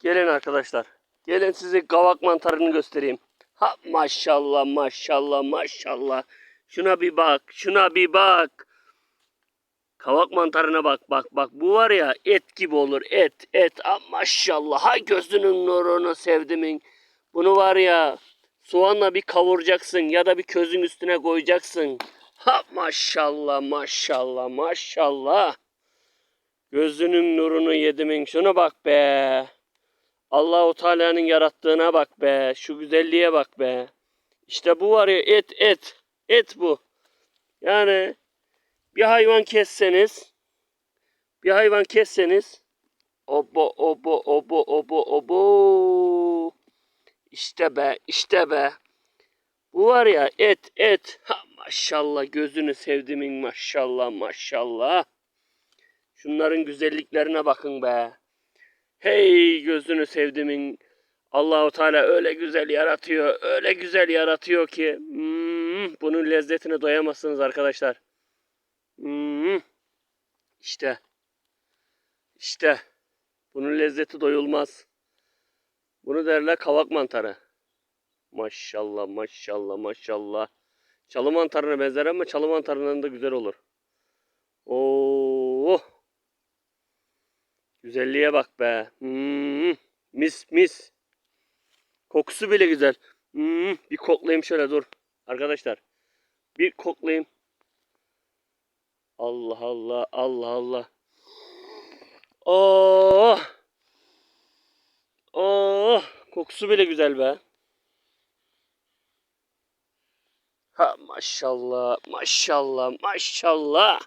Gelin arkadaşlar. Gelin size kavak mantarını göstereyim. Ha maşallah maşallah maşallah. Şuna bir bak. Şuna bir bak. Kavak mantarına bak bak bak. Bu var ya et gibi olur. Et et. Ha, maşallah. Hay gözünün nurunu sevdimin. Bunu var ya soğanla bir kavuracaksın ya da bir közün üstüne koyacaksın. Ha maşallah maşallah maşallah. Gözünün nurunu yedimin. Şuna bak be. Allahu Teala'nın yarattığına bak be. Şu güzelliğe bak be. İşte bu var ya et et. Et bu. Yani bir hayvan kesseniz bir hayvan kesseniz obo obo obo obo obo işte be işte be bu var ya et et ha maşallah gözünü sevdimin maşallah maşallah şunların güzelliklerine bakın be hey gözünü sevdimin Allahu Teala öyle güzel yaratıyor öyle güzel yaratıyor ki hmm, bunun lezzetine doyamazsınız arkadaşlar Hmm. İşte. İşte. Bunun lezzeti doyulmaz. Bunu derler kavak mantarı. Maşallah maşallah maşallah. Çalı mantarına benzer ama çalı mantarından da güzel olur. Oo. Güzelliğe bak be. Hmm. Mis mis. Kokusu bile güzel. Hmm. Bir koklayayım şöyle dur. Arkadaşlar. Bir koklayayım. Allah Allah Allah Allah. Oh! Oh! Kokusu bile güzel be. Ha maşallah maşallah maşallah.